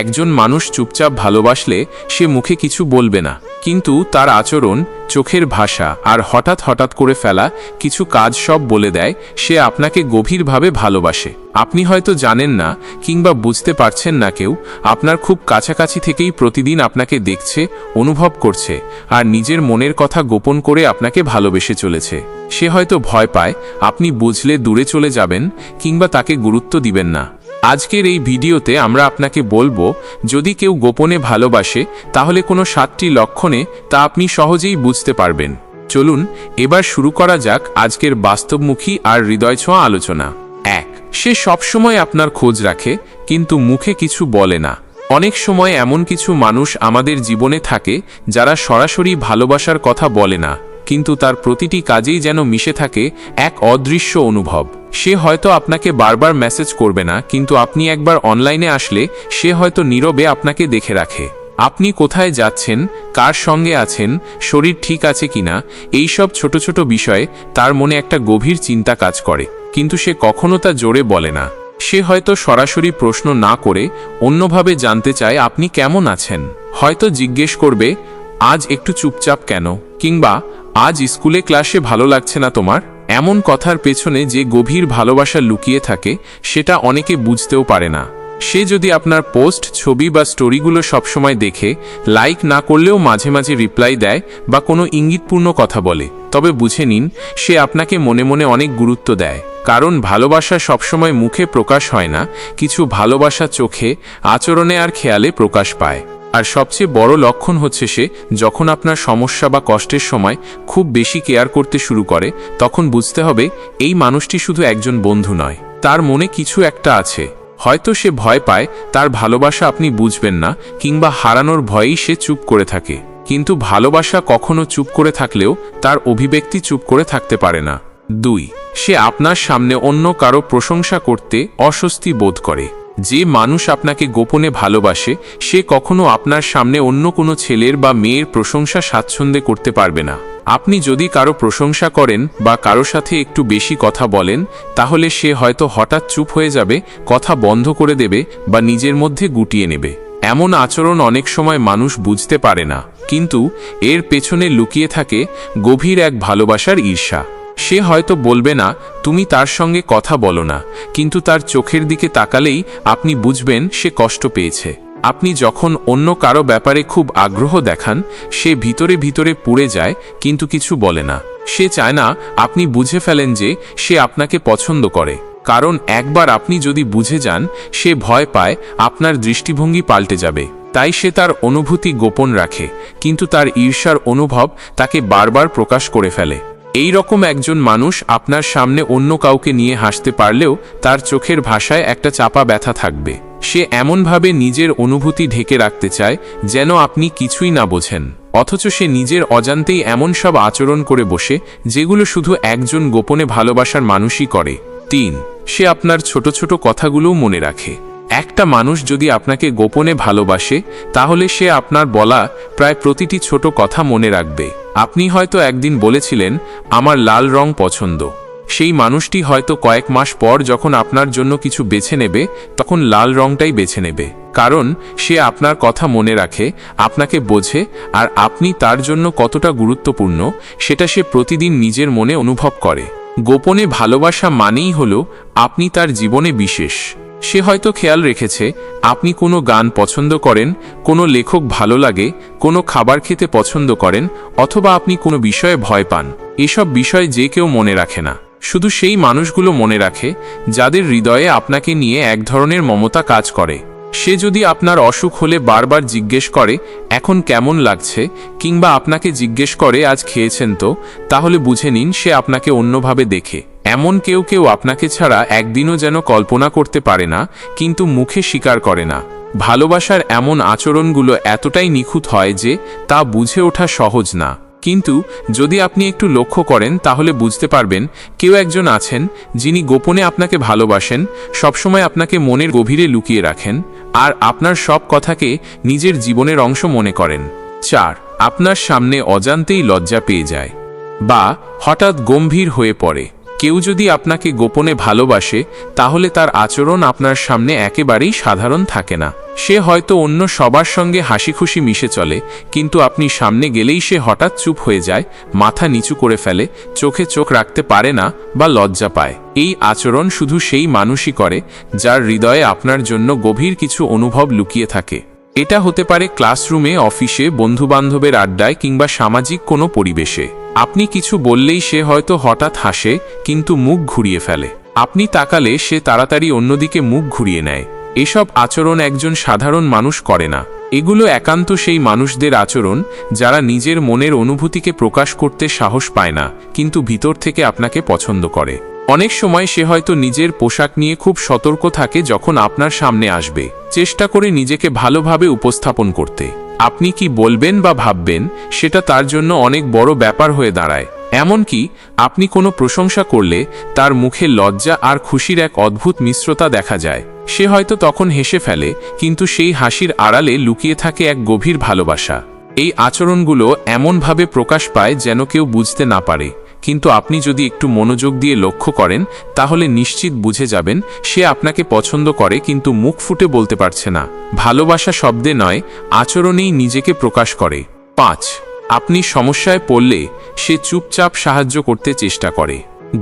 একজন মানুষ চুপচাপ ভালোবাসলে সে মুখে কিছু বলবে না। কিন্তু তার আচরণ, চোখের ভাষা আর হঠাৎ হঠাৎ করে ফেলা কিছু কাজ সব বলে দেয়, সে আপনাকে গভীরভাবে ভালোবাসে। আপনি হয়তো জানেন না কিংবা বুঝতে পারছেন না কেউ, আপনার খুব কাছাকাছি থেকেই প্রতিদিন আপনাকে দেখছে, অনুভব করছে আর নিজের মনের কথা গোপন করে আপনাকে ভালোবেসে চলেছে। সে হয়তো ভয় পায়, আপনি বুঝলে দূরে চলে যাবেন কিংবা তাকে গুরুত্ব দিবেন না। আজকের এই ভিডিওতে আমরা আপনাকে বলব, যদি কেউ গোপনে ভালোবাসে, তাহলে কোনো সাতটি লক্ষণে তা আপনি সহজেই বুঝতে পারবেন। চলুন, এবার শুরু করা যাক আজকের বাস্তবমুখী আর হৃদয় ছোঁয়া আলোচনা। এক, সে সবসময় আপনার খোঁজ রাখে, কিন্তু মুখে কিছু বলে না। অনেক সময় এমন কিছু মানুষ আমাদের জীবনে থাকে, যারা সরাসরি ভালোবাসার কথা বলে না। কিন্তু তার প্রতিটি কাজেই যেন মিশে থাকে এক অদৃশ্য অনুভব। সে হয়তো আপনাকে বারবার মেসেজ করবে না, কিন্তু আপনি একবার অনলাইনে আসলে সে হয়তো নীরবে আপনাকে দেখে রাখে। আপনি কোথায় যাচ্ছেন, কার সঙ্গে আছেন, শরীর ঠিক আছে কিনা এই সব ছোট ছোট বিষয়ে তার মনে একটা গভীর চিন্তা কাজ করে, কিন্তু সে কখনো তা জোরে বলে না। সে হয়তো সরাসরি প্রশ্ন না করে অন্যভাবে জানতে চায় আপনি কেমন আছেন। হয়তো জিজ্ঞেস করবে, আজ একটু চুপচাপ কেন? কিংবা আজ স্কুলে ক্লাসে ভালো লাগছে না তোমার? এমন কথার পেছনে যে গভীর ভালোবাসা লুকিয়ে থাকে, সেটা অনেকে বুঝতেও পারে না। সে যদি আপনার পোস্ট, ছবি বা স্টোরিগুলো সবসময় দেখে, লাইক না করলেও মাঝে মাঝে রিপ্লাই দেয় বা কোনো ইঙ্গিতপূর্ণ কথা বলে, তবে বুঝে নিন, সে আপনাকে মনে মনে অনেক গুরুত্ব দেয়। কারণ ভালোবাসা সবসময় মুখে প্রকাশ হয় না, কিছু ভালোবাসা চোখে, আচরণে আর খেয়ালে প্রকাশ পায়। আর সবচেয়ে বড় লক্ষণ হচ্ছে সে, যখন আপনার সমস্যা বা কষ্টের সময় খুব বেশি কেয়ার করতে শুরু করে, তখন বুঝতে হবে, এই মানুষটি শুধু একজন বন্ধু নয়। তার মনে কিছু একটা আছে। হয়তো সে ভয় পায়, তার ভালোবাসা আপনি বুঝবেন না, কিংবা হারানোর ভয়েই সে চুপ করে থাকে। কিন্তু ভালোবাসা কখনো চুপ করে থাকলেও, তার অভিব্যক্তি চুপ করে থাকতে পারে না। দুই, সে আপনার সামনে অন্য কারও প্রশংসা করতে অস্বস্তি বোধ করে। যে মানুষ আপনাকে গোপনে ভালোবাসে, সে কখনো আপনার সামনে অন্য কোনো ছেলের বা মেয়ের প্রশংসা স্বাচ্ছন্দ্যে করতে পারবে না। আপনি যদি কারও প্রশংসা করেন বা কারও সাথে একটু বেশি কথা বলেন, তাহলে সে হয়তো হঠাৎ চুপ হয়ে যাবে, কথা বন্ধ করে দেবে বা নিজের মধ্যে গুটিয়ে নেবে। এমন আচরণ অনেক সময় মানুষ বুঝতে পারে না, কিন্তু এর পেছনে লুকিয়ে থাকে গভীর এক ভালোবাসার ঈর্ষা। সে হয়তো বলবে না, তুমি তার সঙ্গে কথা বলো না। কিন্তু তার চোখের দিকে তাকালেই আপনি বুঝবেন সে কষ্ট পেয়েছে। আপনি যখন অন্য কারও ব্যাপারে খুব আগ্রহ দেখান, সে ভিতরে ভিতরে পুড়ে যায়, কিন্তু কিছু বলে না। সে চায় না আপনি বুঝে ফেলেন যে সে আপনাকে পছন্দ করে। কারণ একবার আপনি যদি বুঝে যান, সে ভয় পায়, আপনার দৃষ্টিভঙ্গি পাল্টে যাবে। তাই সে তার অনুভূতি গোপন রাখে, কিন্তু তার ঈর্ষার অনুভব তাকে বারবার প্রকাশ করে ফেলে। এই রকম একজন মানুষ আপনার সামনে অন্য কাউকে নিয়ে হাসতে পারলেও তার চোখের ভাষায় একটা চাপা ব্যথা থাকবে। সে এমনভাবে নিজের অনুভূতি ঢেকে রাখতে চায় যেন আপনি কিছুই না বোঝেন। অথচ সে নিজের অজান্তেই এমন সব আচরণ করে বসে, যেগুলো শুধু একজন গোপনে ভালোবাসার মানুষই করে। তিন, সে আপনার ছোট ছোট কথাগুলোও মনে রাখে। একটা মানুষ যদি আপনাকে গোপনে ভালোবাসে, তাহলে সে আপনার বলা প্রায় প্রতিটি ছোট কথা মনে রাখবে। আপনি হয়তো একদিন বলেছিলেন, আমার লাল রং পছন্দ। সেই মানুষটি হয়তো কয়েক মাস পর যখন আপনার জন্য কিছু বেছে নেবে, তখন লাল রংটাই বেছে নেবে। কারণ, সে আপনার কথা মনে রাখে, আপনাকে বোঝে, আর আপনি তার জন্য কতটা গুরুত্বপূর্ণ, সেটা সে প্রতিদিন নিজের মনে অনুভব করে। গোপনে ভালোবাসা মানেই হল, আপনি তার জীবনে বিশেষ। সে হয়তো খেয়াল রেখেছে, আপনি কোনো গান পছন্দ করেন, কোনো লেখক ভালো লাগে, কোনো খাবার খেতে পছন্দ করেন, অথবা আপনি কোনো বিষয়ে ভয় পান। এসব বিষয় যে কেউ মনে রাখে না। শুধু সেই মানুষগুলো মনে রাখে, যাদের হৃদয়ে আপনাকে নিয়ে এক ধরনের মমতা কাজ করে। সে যদি আপনার অসুখ হলে বারবার জিজ্ঞেস করে, এখন কেমন লাগছে? কিংবা আপনাকে জিজ্ঞেস করে, আজ খেয়েছেন তো? তাহলে বুঝে নিন সে আপনাকে অন্যভাবে দেখে। এমন কেউ কেউ আপনাকে ছাড়া একদিনও যেন কল্পনা করতে পারে না, কিন্তু মুখে স্বীকার করে না। ভালোবাসার এমন আচরণগুলো এতটাই নিখুঁত হয় যে, তা বুঝে ওঠা সহজ না। কিন্তু, যদি আপনি একটু লক্ষ্য করেন, তাহলে বুঝতে পারবেন, কেউ একজন আছেন, যিনি গোপনে আপনাকে ভালোবাসেন, সবসময় আপনাকে মনের গভীরে লুকিয়ে রাখেন, আর আপনার সব কথাকে নিজের জীবনের অংশ মনে করেন। চার, আপনার সামনে অজান্তেই লজ্জা পেয়ে যায়। বা, হঠাৎ গম্ভীর হয়ে পড়ে। কেউ যদি আপনাকে গোপনে ভালোবাসে, তাহলে তার আচরণ আপনার সামনে একেবারেই সাধারণ থাকে না। সে হয়তো অন্য সবার সঙ্গে হাসি খুশি মিশে চলে, কিন্তু আপনি সামনে গেলেই সে হঠাৎ চুপ হয়ে যায়, মাথা নিচু করে ফেলে, চোখে চোখ রাখতে পারে না বা লজ্জা পায়। এই আচরণ শুধু সেই মানুষই করে, যার হৃদয়ে আপনার জন্য গভীর কিছু অনুভব লুকিয়ে থাকে। এটা হতে পারে ক্লাসরুমে, অফিসে, বন্ধুবান্ধবের আড্ডায় কিংবা সামাজিক কোনো পরিবেশে। আপনি কিছু বললেই সে হয়তো হঠাৎ হাসে, কিন্তু মুখ ঘুরিয়ে ফেলে। আপনি তাকালে সে তাড়াতাড়ি অন্যদিকে মুখ ঘুরিয়ে নেয়। এসব আচরণ একজন সাধারণ মানুষ করে না। এগুলো একান্ত সেই মানুষদের আচরণ, যারা নিজের মনের অনুভূতিকে প্রকাশ করতে সাহস পায় না, কিন্তু ভিতর থেকে আপনাকে পছন্দ করে। অনেক সময় সে হয়তো নিজের পোশাক নিয়ে খুব সতর্ক থাকে যখন আপনার সামনে আসবে। চেষ্টা করে নিজেকে ভালোভাবে উপস্থাপন করতে। আপনি কি বলবেন বা ভাববেন, সেটা তার জন্য অনেক বড় ব্যাপার হয়ে দাঁড়ায়। এমনকি, আপনি কোনো প্রশংসা করলে, তার মুখে লজ্জা আর খুশির এক অদ্ভুত মিশ্রতা দেখা যায়। সে হয়তো তখন হেসে ফেলে, কিন্তু সেই হাসির আড়ালে লুকিয়ে থাকে এক গভীর ভালোবাসা। এই আচরণগুলো এমনভাবে প্রকাশ পায় যেন কেউ বুঝতে না পারে। কিন্তু আপনি যদি একটু মনোযোগ দিয়ে লক্ষ্য করেন, তাহলে নিশ্চিত বুঝে যাবেন, সে আপনাকে পছন্দ করে কিন্তু মুখ ফুটে বলতে পারছে না। ভালোবাসা শব্দে নয়, আচরণেই নিজেকে প্রকাশ করে। পাঁচ, আপনি সমস্যায় পড়লে সে চুপচাপ সাহায্য করতে চেষ্টা করে।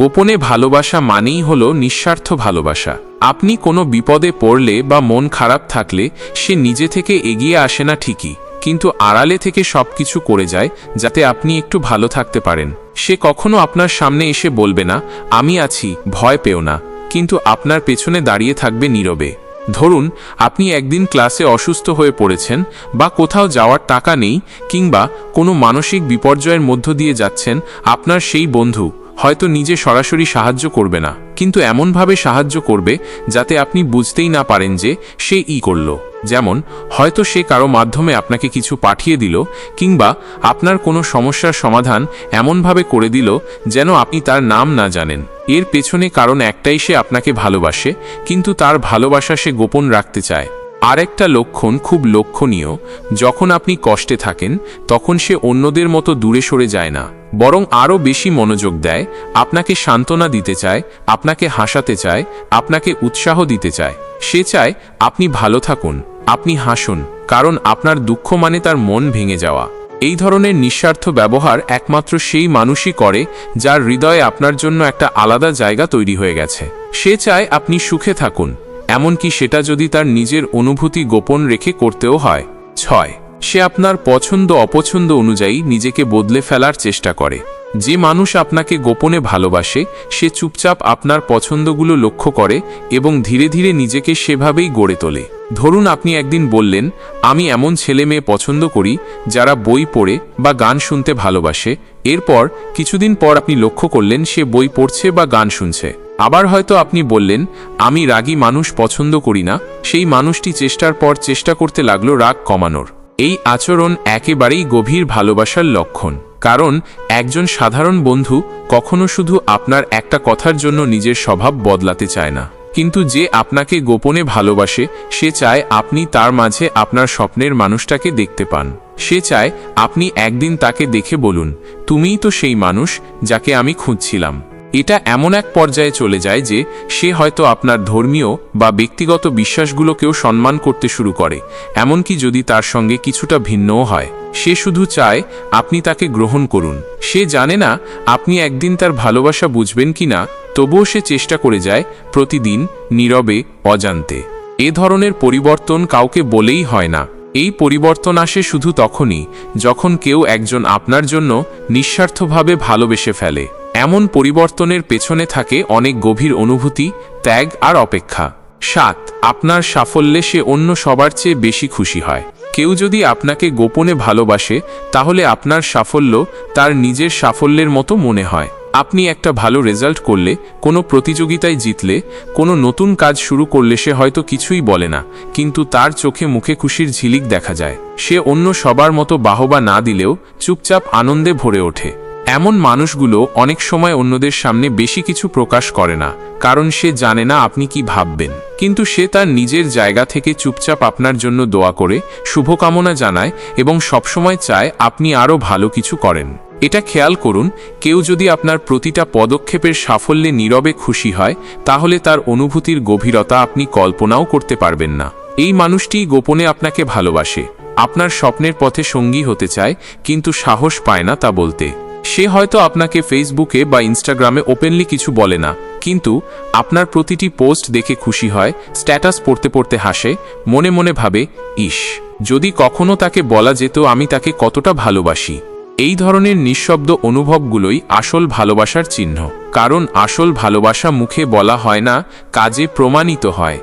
গোপনে ভালোবাসা মানেই হল নিঃস্বার্থ ভালোবাসা। আপনি কোনো বিপদে পড়লে বা মন খারাপ থাকলে সে নিজে থেকে এগিয়ে আসে না ঠিকই, কিন্তু আড়ালে থেকে সবকিছু করে যায়, যাতে আপনি একটু ভালো থাকতে পারেন। সে কখনো আপনার সামনে এসে বলবে না, আমি আছি, ভয় পেও না। কিন্তু আপনার পেছনে দাঁড়িয়ে থাকবে নীরবে। ধরুন, আপনি একদিন ক্লাসে অসুস্থ হয়ে পড়েছেন বা কোথাও যাওয়ার টাকা নেই কিংবা কোনো মানসিক বিপর্যয়ের মধ্য দিয়ে যাচ্ছেন, আপনার সেই বন্ধু হয়তো নিজে সরাসরি সাহায্য করবে না। কিন্তু এমনভাবে সাহায্য করবে যাতে আপনি বুঝতেই না পারেন যে সে ই করল। যেমন, হয়তো সে কারও মাধ্যমে আপনাকে কিছু পাঠিয়ে দিল, কিংবা আপনার কোনো সমস্যার সমাধান এমনভাবে করে দিল যেন আপনি তার নাম না জানেন। এর পেছনে কারণ একটাই সে আপনাকে ভালোবাসে, কিন্তু তার ভালোবাসা সে গোপন রাখতে চায়। আরেকটা লক্ষণ খুব লক্ষণীয়, যখন আপনি কষ্টে থাকেন, তখন সে অন্যদের মতো দূরে সরে যায় না, বরং আরও বেশি মনোযোগ দেয়, আপনাকে সান্ত্বনা দিতে চায়, আপনাকে হাসাতে চায়, আপনাকে উৎসাহ দিতে চায়। সে চায়, আপনি ভালো থাকুন, আপনি হাসুন, কারণ আপনার দুঃখ মানে তার মন ভেঙে যাওয়া। এই ধরনের নিঃস্বার্থ ব্যবহার একমাত্র সেই মানুষই করে, যার হৃদয়ে আপনার জন্য একটা আলাদা জায়গা তৈরি হয়ে গেছে। সে চায় আপনি সুখে থাকুন এমনকি সেটা যদি তার নিজের অনুভূতি গোপন রেখে করতেও হয়। ছয় সে আপনার পছন্দ অপছন্দ অনুযায়ী নিজেকে বদলে ফেলার চেষ্টা করে। যে মানুষ আপনাকে গোপনে ভালোবাসে, সে চুপচাপ আপনার পছন্দগুলো লক্ষ্য করে এবং ধীরে ধীরে নিজেকে সেভাবেই গড়ে তোলে। ধরুন আপনি একদিন বললেন, আমি এমন ছেলে মেয়ে পছন্দ করি যারা বই পড়ে বা গান শুনতে ভালোবাসে। এরপর কিছুদিন পর আপনি লক্ষ্য করলেন, সে বই পড়ছে বা গান শুনছে। আবার হয়তো আপনি বললেন, আমি রাগী মানুষ পছন্দ করি না। সেই মানুষটি চেষ্টার পর চেষ্টা করতে লাগল রাগ কমানোর। এই আচরণ একেবারেই গভীর ভালোবাসার লক্ষণ। কারণ, একজন সাধারণ বন্ধু কখনো শুধু আপনার একটা কথার জন্য নিজের স্বভাব বদলাতে চায় না। কিন্তু যে আপনাকে গোপনে ভালোবাসে, সে চায় আপনি তার মাঝে আপনার স্বপ্নের মানুষটাকে দেখতে পান। সে চায় আপনি একদিন তাকে দেখে বলুন, তুমিই তো সেই মানুষ যাকে আমি খুঁজছিলাম। এটা এমন এক পর্যায়ে চলে যায় যে সে হয়তো আপনার ধর্মীয় বা ব্যক্তিগত বিশ্বাসগুলোকেও সম্মান করতে শুরু করে, এমনকি যদি তার সঙ্গে কিছুটা ভিন্নও হয়। সে শুধু চায়, আপনি তাকে গ্রহণ করুন। সে জানে না, আপনি একদিন তার ভালোবাসা বুঝবেন কি না, তবুও সে চেষ্টা করে যায়, প্রতিদিন, নীরবে, অজান্তে। এ ধরনের পরিবর্তন কাউকে বলেই হয় না। এই পরিবর্তন আসে শুধু তখনই, যখন কেউ একজন আপনার জন্য নিঃস্বার্থভাবে ভালোবেসে ফেলে। এমন পরিবর্তনের পেছনে থাকে অনেক গভীর অনুভূতি, ত্যাগ আর অপেক্ষা। সাত, আপনার সাফল্যে সে অন্য সবার চেয়ে বেশি খুশি হয়। কেউ যদি আপনাকে গোপনে ভালোবাসে, তাহলে আপনার সাফল্য তার নিজের সাফল্যের মতো মনে হয়। আপনি একটা ভালো রেজাল্ট করলে, কোনো প্রতিযোগিতায় জিতলে, কোনো নতুন কাজ শুরু করলে সে হয়তো কিছুই বলে না, কিন্তু তার চোখে মুখে খুশির ঝিলিক দেখা যায়। সে অন্য সবার মতো বাহবা না দিলেও চুপচাপ আনন্দে ভরে ওঠে। এমন মানুষগুলো অনেক সময় অন্যদের সামনে বেশি কিছু প্রকাশ করে না, কারণ সে জানে না আপনি কি ভাববেন। কিন্তু সে তার নিজের জায়গা থেকে চুপচাপ আপনার জন্য দোয়া করে, শুভকামনা জানায় এবং সবসময় চায় আপনি আরও ভালো কিছু করেন। এটা খেয়াল করুন, কেউ যদি আপনার প্রতিটা পদক্ষেপের সাফল্যে নীরবে খুশি হয়, তাহলে তার অনুভূতির গভীরতা আপনি কল্পনাও করতে পারবেন না। এই মানুষটিই গোপনে আপনাকে ভালোবাসে। আপনার স্বপ্নের পথে সঙ্গী হতে চায়, কিন্তু সাহস পায় না তা বলতে। সে হয়তো আপনাকে ফেসবুকে বা ইনস্টাগ্রামে ওপেনলি কিছু বলে না, কিন্তু আপনার প্রতিটি পোস্ট দেখে খুশি হয়, স্ট্যাটাস পড়তে পড়তে হাসে, মনে মনে ভাবে, ইস, যদি কখনো তাকে বলা যেত আমি তাকে কতটা ভালোবাসি। এই ধরনের নিঃশব্দ অনুভবগুলোই আসল ভালোবাসার চিহ্ন, কারণ আসল ভালোবাসা মুখে বলা হয় না, কাজে প্রমাণিত হয়।